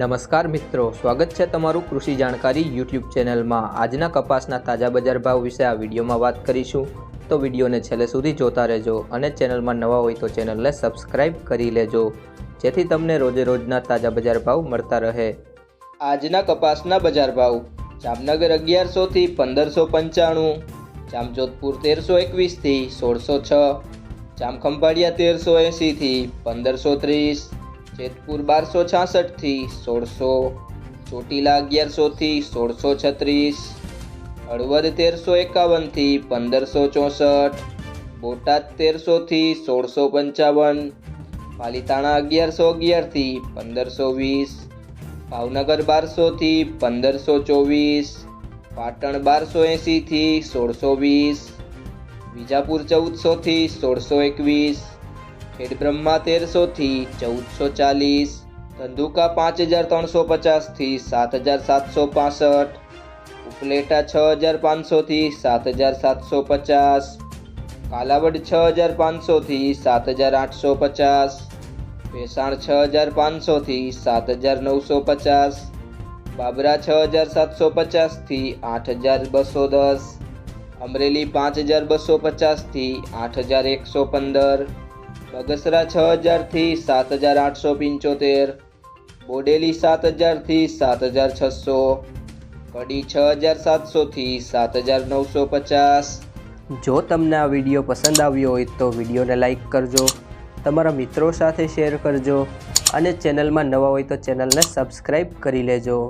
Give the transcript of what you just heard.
નમસ્કાર મિત્રો, સ્વાગત છે તમારું કૃષિ જાણકારી યુટ્યુબ ચેનલમાં. આજના કપાસના તાજા બજાર ભાવ વિશે આ વિડીયોમાં વાત કરીશું. તો વિડીયોને છેલ્લે સુધી જોતા રહેજો અને ચેનલમાં નવા હોય તો ચેનલને સબસ્ક્રાઇબ કરી લેજો, જેથી તમને રોજે રોજના તાજા બજાર ભાવ મળતા રહે. આજના કપાસના બજાર ભાવ, જામનગર અગિયારસોથી પંદરસો પંચાણું, જામજોધપુર તેરસો એકવીસથી સોળસો છ, જામખંભાળિયા તેરસો એંસીથી પંદરસો ત્રીસ જેતપુર બારસો છાસઠથી સોળસો, ચોટીલા અગિયારસોથી સોળસો છત્રીસ, હળવદ તેરસો એકાવનથી પંદરસો ચોસઠ, બોટાદ તેરસોથી સોળસો પંચાવન, પાલીતાણા અગિયારસો અગિયારથી પંદરસો વીસ, ભાવનગર બારસોથી પંદરસો ચોવીસ, પાટણ બારસો એંસીથી સોળસો વીસ, વિજાપુર ચૌદસોથી સોળસો એકવીસ ખેડબ્રહ્મા તેરસોથી ચૌદસો ચાલીસ ધંધુકા પાંચ હજાર ત્રણસો પચાસથી સાત હજાર સાતસો પાસઠ ઉપલેટા છ હજાર પાંચસોથી સાત હજાર સાતસો પચાસ કાલાવડ છ હજાર પાંચસોથી સાત હજાર આઠસો પચાસ ભેસાણ છ હજાર પાંચસોથી સાત હજાર નવસો પચાસ બાબરા છ હજાર સાતસો પચાસથી આઠ હજાર બસો દસ અમરેલી પાંચ હજાર બસો પચાસથી આઠ હજાર એકસો પંદર બગસરા છ હજારથી સાત હજાર આઠસો પંચોતેર, બોડેલી સાત હજારથી સાત હજાર છસો, કડી છ હજાર સાતસોથી સાત હજાર નવસો પચાસ. જો તમને આ વીડિયો પસંદ આવ્યો હોય તો વિડીયોને લાઇક કરજો, તમારા મિત્રો સાથે શેર કરજો અને ચેનલમાં નવા હોય તો ચેનલને સબસ્ક્રાઈબ કરી લેજો.